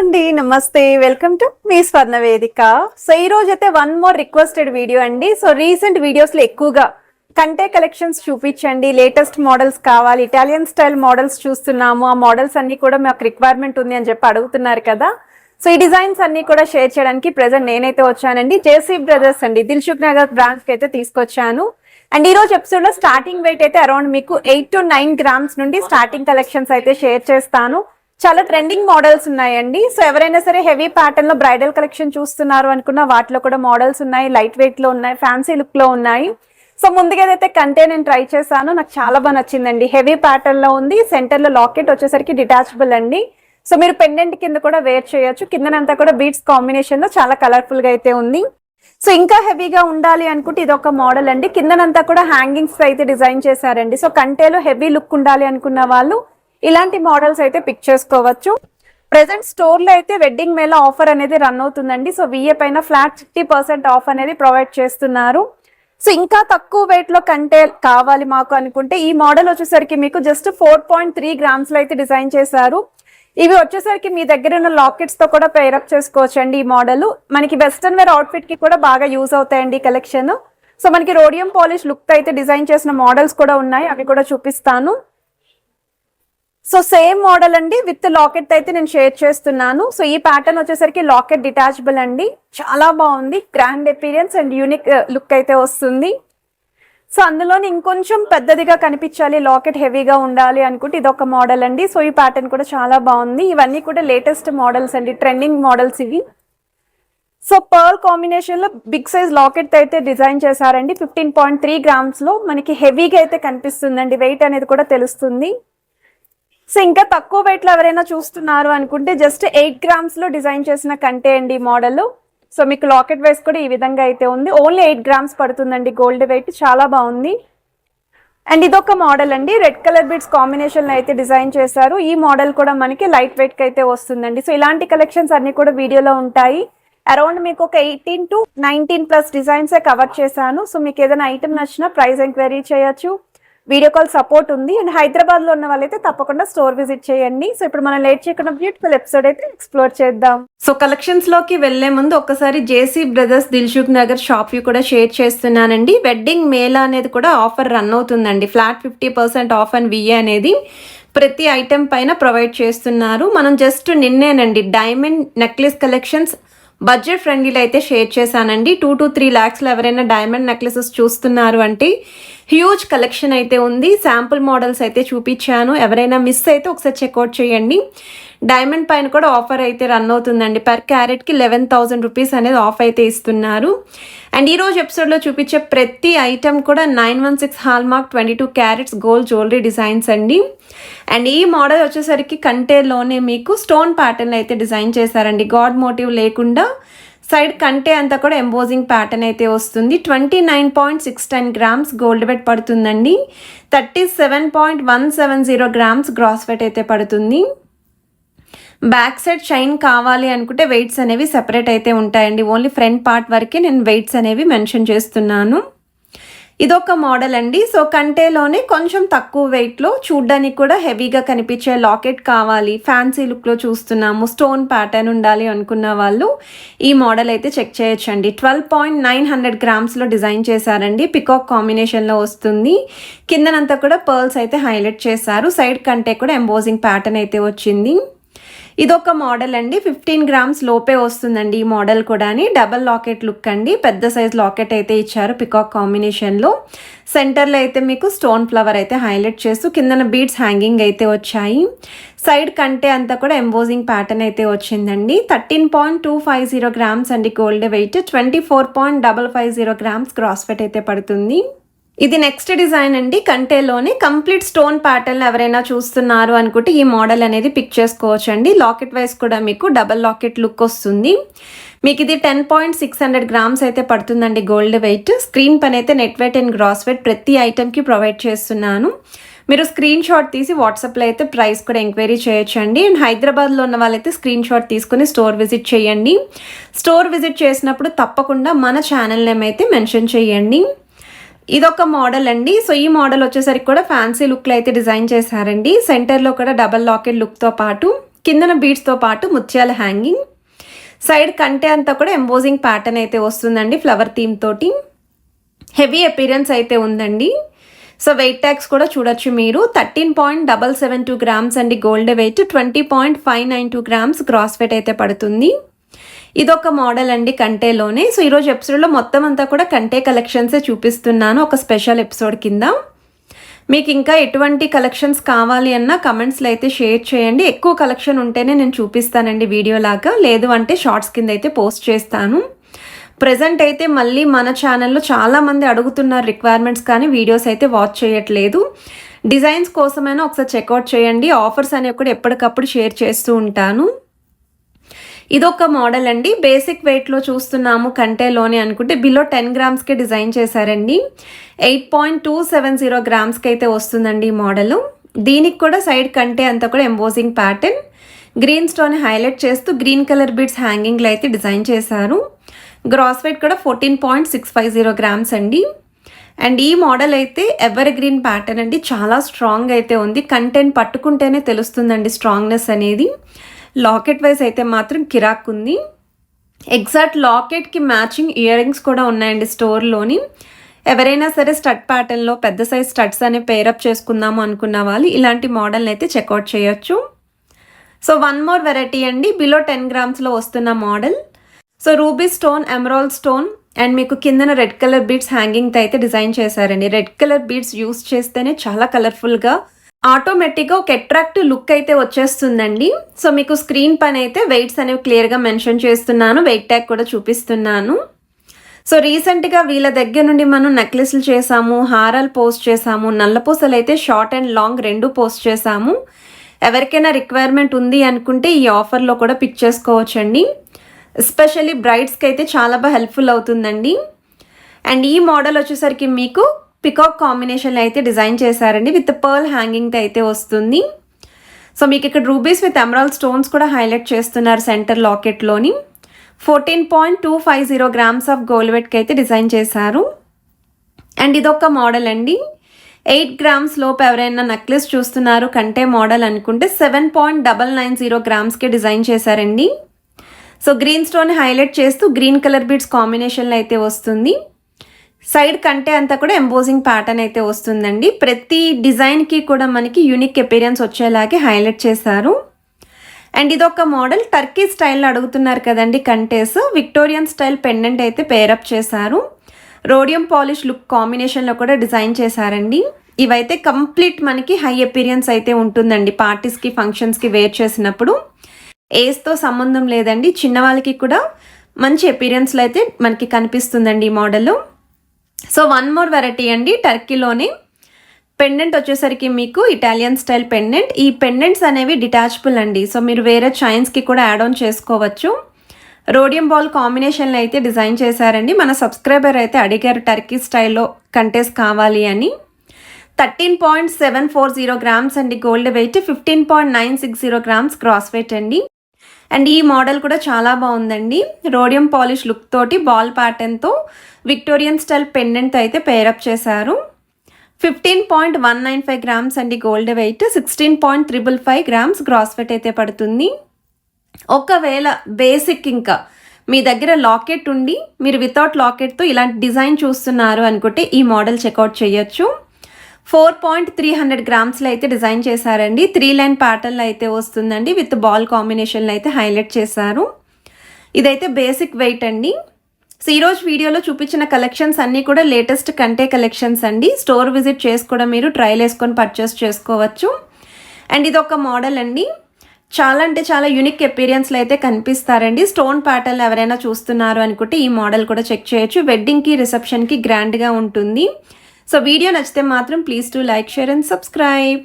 అండి నమస్తే. Welcome to me స్వర్ణ వేదిక. సో ఈ రోజు అయితే వన్ మోర్ రిక్వెస్టెడ్ వీడియో అండి. సో రీసెంట్ వీడియోస్లో ఎక్కువగా కంటే కలెక్షన్స్ చూపించండి. లేటెస్ట్ మోడల్స్ కావాలి ఇటాలియన్ స్టైల్ మోడల్స్ చూస్తున్నాము. ఆ మోడల్స్ అన్ని కూడా మాకు రిక్వైర్మెంట్ ఉంది అని చెప్పి అడుగుతున్నారు కదా. సో ఈ డిజైన్స్ అన్ని కూడా షేర్ చేయడానికి ప్రెసెంట్ నేనైతే వచ్చానండి. జేసీ బ్రదర్స్ అండి. దిల్సుఖ్ నగర్ బ్రాంచ్కి అయితే తీసుకొచ్చాను. అండ్ ఈ రోజు ఎపిసోడ్లో స్టార్టింగ్ వెయిట్ అయితే అరౌండ్ మీకు ఎయిట్ టు నైన్ గ్రామ్స్ నుండి స్టార్టింగ్ కలెక్షన్స్ అయితే షేర్ చేస్తాను. చాలా ట్రెండింగ్ మోడల్స్ ఉన్నాయండి. సో ఎవరైనా సరే హెవీ ప్యాటర్న్లో బ్రైడల్ కలెక్షన్ చూస్తున్నారు అనుకున్న వాటిలో కూడా మోడల్స్ ఉన్నాయి. లైట్ వెయిట్లో ఉన్నాయి ఫ్యాన్సీ లుక్లో ఉన్నాయి. సో ముందుగా అయితే కంటే నేను ట్రై చేశాను నాకు చాలా బాగా నచ్చిందండి. హెవీ ప్యాటర్న్లో ఉంది. సెంటర్లో లాకెట్ వచ్చేసరికి డిటాచబుల్ అండి. సో మీరు పెండెంట్ కింద కూడా వేర్ చేయొచ్చు. కిందనంతా కూడా బీట్స్ కాంబినేషన్లో చాలా కలర్ఫుల్గా అయితే ఉంది. సో ఇంకా హెవీగా ఉండాలి అనుకుంటే ఇది ఒక మోడల్ అండి. కిందనంతా కూడా హ్యాంగింగ్స్ అయితే డిజైన్ చేశారండి. సో కంటేలో హెవీ లుక్ ఉండాలి అనుకున్న వాళ్ళు ఇలాంటి మోడల్స్ అయితే పిక్ చేసుకోవచ్చు. ప్రెసెంట్ స్టోర్లో అయితే వెడ్డింగ్ మేళ ఆఫర్ అనేది రన్ అవుతుందండి. సో విఏ పైన ఫ్లాట్ ఫిఫ్టీ పర్సెంట్ ఆఫ్ అనేది ప్రొవైడ్ చేస్తున్నారు. సో ఇంకా తక్కువ వెయిట్లో కంటే కావాలి మాకు అనుకుంటే ఈ మోడల్ వచ్చేసరికి మీకు జస్ట్ ఫోర్ పాయింట్ త్రీ గ్రామ్స్లో అయితే డిజైన్ చేశారు. ఇవి వచ్చేసరికి మీ దగ్గర ఉన్న లాకెట్స్తో కూడా పేరప్ చేసుకోవచ్చు అండి ఈ మోడల్ మనకి వెస్ట్రన్ వేర్ అవుట్ఫిట్కి కూడా బాగా యూజ్ అవుతాయండి ఈ కలెక్షన్ సో మనకి రోడియం పాలిష్ లుక్ అయితే డిజైన్ చేసిన మోడల్స్ కూడా ఉన్నాయి. అవి కూడా చూపిస్తాను. సో సేమ్ మోడల్ అండి విత్ లాకెట్ అయితే నేను షేర్ చేస్తున్నాను. సో ఈ ప్యాటర్న్ వచ్చేసరికి లాకెట్ డిటాచబుల్ అండి. చాలా బాగుంది. Grand appearance and unique look అయితే వస్తుంది. సో అందులోని ఇంకొంచెం పెద్దదిగా కనిపించాలి లాకెట్ హెవీగా ఉండాలి అనుకుంటే ఇది ఒక మోడల్ అండి. సో ఈ ప్యాటర్న్ కూడా చాలా బాగుంది. ఇవన్నీ కూడా లేటెస్ట్ మోడల్స్ అండి ట్రెండింగ్ మోడల్స్ ఇవి. సో పర్ల్ కాంబినేషన్లో బిగ్ సైజ్ లాకెట్ అయితే డిజైన్ చేశారండి. ఫిఫ్టీన్ పాయింట్ త్రీ గ్రామ్స్లో మనకి హెవీగా అయితే కనిపిస్తుందండి. వెయిట్ అనేది కూడా తెలుస్తుంది. సో ఇంకా తక్కువ వెయిట్లో ఎవరైనా చూస్తున్నారు అనుకుంటే జస్ట్ ఎయిట్ గ్రామ్స్లో డిజైన్ చేసిన కంటే అండి ఈ మోడల్ సో మీకు లాకెట్ వైస్ కూడా ఈ విధంగా అయితే ఉంది. ఓన్లీ ఎయిట్ గ్రామ్స్ పడుతుందండి గోల్డ్ వెయిట్ చాలా బాగుంది. అండ్ ఇదొక మోడల్ అండి. రెడ్ కలర్ బిట్స్ కాంబినేషన్లో అయితే డిజైన్ చేశారు. ఈ మోడల్ కూడా మనకి లైట్ వెయిట్కి అయితే వస్తుందండి. సో ఇలాంటి కలెక్షన్స్ అన్నీ కూడా వీడియోలో ఉంటాయి. అరౌండ్ మీకు ఒక eighteen to nineteen plus designs cover చేశాను. సో మీకు ఏదైనా ఐటమ్ నచ్చినా ప్రైస్ ఎంక్వైరీ చేయొచ్చు. వీడియో కాల్ సపోర్ట్ ఉంది. అండ్ హైదరాబాద్లో ఉన్న వాళ్ళైతే తప్పకుండా స్టోర్ విజిట్ చేయండి. సో ఇప్పుడు మనం లేట్ చేయకుండా బ్యూటిఫుల్ ఎపిసోడ్ అయితే ఎక్స్ప్లోర్ చేద్దాం. సో కలెక్షన్స్లోకి వెళ్ళే ముందు ఒకసారి JC brothers Dilsukh Nagar shop కూడా షేర్ చేస్తున్నానండి. వెడ్డింగ్ మేళా అనేది కూడా ఆఫర్ రన్ అవుతుందండి. Flat fifty percent off and VA అనేది ప్రతి ఐటెం పైన ప్రొవైడ్ చేస్తున్నారు. మనం జస్ట్ నిన్నేనండి డైమండ్ నెక్లెస్ కలెక్షన్స్ బడ్జెట్ ఫ్రెండ్లీలో అయితే షేర్ చేశానండి. టూ టు త్రీ ల్యాక్స్లో ఎవరైనా డైమండ్ నెక్లెసెస్ చూస్తున్నారు అంటే హ్యూజ్ కలెక్షన్ అయితే ఉంది. శాంపుల్ మోడల్స్ అయితే చూపించాను. ఎవరైనా మిస్ అయితే ఒకసారి చెక్అవుట్ చేయండి. డైమండ్ పైన కూడా ఆఫర్ అయితే రన్ అవుతుందండి. పర్ క్యారెట్కి లెవెన్ థౌజండ్ రూపీస్ అనేది ఆఫ్ అయితే ఇస్తున్నారు. అండ్ ఈరోజు ఎపిసోడ్లో చూపించే ప్రతి ఐటెం కూడా nine one six hallmark twenty two carats gold jewellery designs అండి. అండ్ ఈ మోడల్ వచ్చేసరికి కంటేలోనే మీకు స్టోన్ ప్యాటర్న్ అయితే డిజైన్ చేశారండి. గాడ్ మోటివ్ లేకుండా సైడ్ కంటే అంతా కూడా ఎంబోజింగ్ ప్యాటర్న్ అయితే వస్తుంది. Twenty nine point six ten grams gold weight పడుతుందండి. Thirty seven point one seven zero grams gross weight అయితే పడుతుంది. బ్యాక్ సైడ్ షైన్ కావాలి అనుకుంటే వెయిట్స్ అనేవి సెపరేట్ అయితే ఉంటాయండి. ఓన్లీ ఫ్రంట్ పార్ట్ వరకే నేను వెయిట్స్ అనేవి మెన్షన్ చేస్తున్నాను. ఇదొక మోడల్ అండి. సో కంటేలోనే కొంచెం తక్కువ వెయిట్లో చూడ్డానికి కూడా హెవీగా కనిపించే లాకెట్ కావాలి. ఫ్యాన్సీ లుక్లో చూస్తున్నాము. స్టోన్ ప్యాటర్న్ ఉండాలి అనుకున్న వాళ్ళు ఈ మోడల్ అయితే చెక్ చేయొచ్చండి. ట్వెల్వ్ పాయింట్ నైన్ హండ్రెడ్ గ్రామ్స్లో డిజైన్ చేశారండి. పికాక్ కాంబినేషన్లో వస్తుంది. కిందనంతా కూడా పర్ల్స్ అయితే హైలైట్ చేశారు. సైడ్ కంటే కూడా ఎంబోజింగ్ ప్యాటర్న్ అయితే వచ్చింది. ఇదొక మోడల్ అండి. ఫిఫ్టీన్ గ్రామ్స్ లోపే వస్తుందండి ఈ మోడల్ కూడా డబల్ లాకెట్ లుక్ అండి. పెద్ద సైజ్ లాకెట్ అయితే ఇచ్చారు పికాక్ కాంబినేషన్లో సెంటర్లో అయితే మీకు స్టోన్ ఫ్లవర్ అయితే హైలైట్ చేస్తూ కిందన బీడ్స్ హ్యాంగింగ్ అయితే వచ్చాయి. సైడ్ కంటే అంతా కూడా ఎంబోజింగ్ ప్యాటర్న్ అయితే వచ్చిందండి. Thirteen point two five zero grams అండి gold weight. Twenty four point double five zero grams gross weight అయితే పడుతుంది. ఇది నెక్స్ట్ డిజైన్ అండి. కంటేలోనే కంప్లీట్ స్టోన్ ప్యాటర్న్ ఎవరైనా చూస్తున్నారు అనుకుంటే ఈ మోడల్ అనేది పిక్ చేసుకోవచ్చు అండి లాకెట్ వైస్ కూడా మీకు డబల్ లాకెట్ లుక్ వస్తుంది. మీకు ఇది ten point six hundred grams అయితే పడుతుందండి గోల్డ్ వెయిట్ స్క్రీన్ పని అయితే net weight and gross weight ప్రతి ఐటెంకి ప్రొవైడ్ చేస్తున్నాను. మీరు స్క్రీన్ షాట్ తీసి వాట్సాప్లో అయితే ప్రైస్ కూడా ఎంక్వైరీ చేయొచ్చండి. అండ్ హైదరాబాద్లో ఉన్న వాళ్ళైతే స్క్రీన్ షాట్ తీసుకుని స్టోర్ విజిట్ చేయండి. స్టోర్ విజిట్ చేసినప్పుడు తప్పకుండా మన ఛానల్ నేమ్ అయితే మెన్షన్ చేయండి. ఇదొక మోడల్ అండి. సో ఈ మోడల్ వచ్చేసరికి కూడా ఫ్యాన్సీ లుక్లో అయితే డిజైన్ చేశారండి. సెంటర్లో కూడా డబల్ లాకెట్ లుక్తో పాటు కిందన బీడ్స్తో పాటు ముత్యాల హ్యాంగింగ్. సైడ్ కంటే అంతా కూడా ఎంబోజింగ్ ప్యాటర్న్ అయితే వస్తుందండి ఫ్లవర్ థీమ్ తోటి. హెవీ అపీరియన్స్ అయితే ఉందండి. సో వెయిట్ ట్యాక్స్ కూడా చూడొచ్చు మీరు. Thirteen point double seven two grams అండి gold weight. Twenty point five nine two grams gross weight అయితే పడుతుంది. ఇదొక మోడల్ అండి కంటేలోనే. సో ఈరోజు ఎపిసోడ్లో మొత్తం అంతా కూడా కంటే కలెక్షన్సే చూపిస్తున్నాను ఒక స్పెషల్ ఎపిసోడ్ కింద. మీకు ఇంకా ఎటువంటి కలెక్షన్స్ కావాలి అన్న కమెంట్స్లో అయితే షేర్ చేయండి. ఎక్కువ కలెక్షన్ ఉంటేనే నేను చూపిస్తానండి వీడియో లాగా లేదు అంటే షార్ట్స్ కింద అయితే పోస్ట్ చేస్తాను. ప్రజెంట్ అయితే మళ్ళీ మన ఛానల్లో చాలామంది అడుగుతున్నారు రిక్వైర్మెంట్స్ కానీ వీడియోస్ అయితే వాచ్ చేయట్లేదు. డిజైన్స్ కోసమైనా ఒకసారి చెక్అవుట్ చేయండి. ఆఫర్స్ అనేవి కూడా ఎప్పటికప్పుడు షేర్ చేస్తూ ఉంటాను. ఇదొక మోడల్ అండి. బేసిక్ వెయిట్లో చూస్తున్నాము కంటేలోనే అనుకుంటే బిలో టెన్ గ్రామ్స్కే డిజైన్ చేశారండి. Eight point two seven zero గ్రామ్స్కి అయితే వస్తుందండి ఈ మోడల్. దీనికి కూడా సైడ్ కంటే అంతా కూడా embossing pattern green stone highlight చేస్తూ గ్రీన్ కలర్ బీడ్స్ హ్యాంగింగ్లో అయితే డిజైన్ చేశారు. గ్రాస్ వెయిట్ కూడా fourteen point six five zero grams అండి. అండ్ ఈ మోడల్ అయితే ఎవర్ గ్రీన్ ప్యాటర్న్ అండి. చాలా స్ట్రాంగ్ అయితే ఉంది. కంటెంట్ పట్టుకుంటేనే తెలుస్తుందండి స్ట్రాంగ్నెస్ అనేది. లాకెట్ వైజ్ అయితే మాత్రం కిరాక్ ఉంది. ఎగ్జాక్ట్ లాకెట్కి మ్యాచింగ్ ఇయర్ రింగ్స్ కూడా ఉన్నాయండి స్టోర్లోని ఎవరైనా సరే స్టడ్ ప్యాటర్న్లో పెద్ద సైజ్ స్టడ్స్ అనే పేరప్ చేసుకుందాము అనుకున్న వాళ్ళు ఇలాంటి మోడల్ని అయితే చెక్అవుట్ చేయొచ్చు. సో వన్ మోర్ వెరైటీ అండి. బిలో టెన్ గ్రామ్స్లో వస్తున్న model so ruby stone emerald stone and మీకు కిందన రెడ్ కలర్ బీడ్స్ హ్యాంగింగ్తో అయితే డిజైన్ చేశారండి. రెడ్ కలర్ బీడ్స్ యూస్ చేస్తేనే చాలా కలర్ఫుల్గా ఆటోమేటిక్గా ఒక అట్రాక్టివ్ లుక్ అయితే వచ్చేస్తుందండి. సో మీకు స్క్రీన్ పైన అయితే వెయిట్స్ అనేవి క్లియర్గా మెన్షన్ చేస్తున్నాను. వెయిట్ ట్యాగ్ కూడా చూపిస్తున్నాను. సో రీసెంట్గా వీళ్ళ దగ్గర నుండి మనం నెక్లెస్లు చేసాము హారాలు పోస్ట్ చేసాము నల్లపూసలు అయితే షార్ట్ అండ్ లాంగ్ రెండు పోస్ట్ చేసాము. ఎవరికైనా రిక్వైర్మెంట్ ఉంది అనుకుంటే ఈ ఆఫర్లో కూడా పిక్ చేసుకోవచ్చండి. ఎస్పెషల్లీ బ్రైడ్స్కి అయితే చాలా బాగా హెల్ప్ఫుల్ అవుతుందండి. అండ్ ఈ మోడల్ వచ్చేసరికి మీకు పికాక్ కాంబినేషన్లో అయితే డిజైన్ చేశారండి. విత్ పర్ల్ హ్యాంగింగ్తో అయితే వస్తుంది. సో మీకు ఇక్కడ రూబీస్ విత్ ఎమరాల్ స్టోన్స్ కూడా హైలైట్ చేస్తున్నారు centre లాకెట్లోని fourteen point two five zero grams of గోల్వెట్కి అయితే డిజైన్ చేశారు. అండ్ ఇదొక మోడల్ అండి. ఎయిట్ గ్రామ్స్ లోపు ఎవరైనా నెక్లెస్ చూస్తున్నారు కంటే మోడల్ అనుకుంటే seven point double nine zero గ్రామ్స్కి design చేశారండి. సో గ్రీన్ స్టోన్ హైలైట్ చేస్తూ గ్రీన్ కలర్ బీడ్స్ కాంబినేషన్లో అయితే వస్తుంది. సైడ్ కంటే అంతా కూడా ఎంబోజింగ్ ప్యాటర్న్ అయితే వస్తుందండి. ప్రతి డిజైన్కి కూడా మనకి యూనిక్ అపీరియన్స్ వచ్చేలాగే హైలైట్ చేశారు. అండ్ ఇదొక మోడల్ టర్కీ స్టైల్లో అడుగుతున్నారు కదండి కంటేస్ విక్టోరియన్ స్టైల్ పెండెంట్ అయితే పేరప్ చేశారు. రోడియం పాలిష్ లుక్ కాంబినేషన్లో కూడా డిజైన్ చేశారండి. ఇవైతే కంప్లీట్ మనకి హై అపీరియన్స్ అయితే ఉంటుందండి పార్టీస్కి ఫంక్షన్స్కి వేర్ చేసినప్పుడు. ఏజ్తో సంబంధం లేదండి. చిన్నవాళ్ళకి కూడా మంచి అపీరియన్స్లో అయితే మనకి కనిపిస్తుందండి ఈ model. So one more variety అండి టర్కీలోనే పెండెంట్ వచ్చేసరికి మీకు ఇటాలియన్ స్టైల్ పెండెంట్ ఈ పెండెంట్స్ అనేవి డిటాచబుల్ అండి. సో మీరు వేరే చైన్స్కి కూడా యాడ్ ఆన్ చేసుకోవచ్చు రోడియం బాల్ కాంబినేషన్లో అయితే డిజైన్ చేశారండి. మన సబ్స్క్రైబర్ అయితే అడిగారు టర్కీ స్టైల్లో కంటెస్ట్ కావాలి అని. Thirteen point seven four zero grams అండి gold weight fifteen point nine six zero grams gross weight అండి. అండ్ ఈ మోడల్ కూడా చాలా బాగుందండి. రోడియం పాలిష్ లుక్ తోటి బాల్ ప్యాటర్న్తో విక్టోరియన్ స్టైల్ పెండెంట్ అయితే పేరప్ చేశారు. Fifteen point one nine five grams అండి gold weight sixteen point triple five grams gross weight అయితే పడుతుంది. ఒకవేళ బేసిక్ ఇంకా మీ దగ్గర లాకెట్ ఉండి మీరు వితౌట్ లాకెట్తో ఇలాంటి డిజైన్ చూస్తున్నారు అనుకుంటే ఈ మోడల్ చెక్అవుట్ చేయొచ్చు. ఫోర్ పాయింట్ త్రీ హండ్రెడ్ గ్రామ్స్లో అయితే డిజైన్ చేశారండి. త్రీ లైన్ ప్యాటర్న్లో అయితే వస్తుందండి. విత్ బాల్ కాంబినేషన్లో అయితే హైలైట్ చేశారు. ఇదైతే బేసిక్ వెయిట్ అండి. సో ఈరోజు వీడియోలో చూపించిన కలెక్షన్స్ అన్నీ కూడా లేటెస్ట్ కంటే కలెక్షన్స్ అండి. స్టోర్ విజిట్ చేసి కూడా మీరు ట్రయల్ వేసుకొని పర్చేస్ చేసుకోవచ్చు. అండ్ ఇది ఒక మోడల్ అండి. చాలా అంటే చాలా యూనిక్ ఎపీరియన్స్లో అయితే కనిపిస్తారండి. స్టోన్ ప్యాటర్న్ ఎవరైనా చూస్తున్నారు అనుకుంటే ఈ మోడల్ కూడా చెక్ చేయొచ్చు. వెడ్డింగ్కి రిసెప్షన్కి గ్రాండ్గా ఉంటుంది. సో వీడియో నచ్చితే మాత్రం please do like share and subscribe.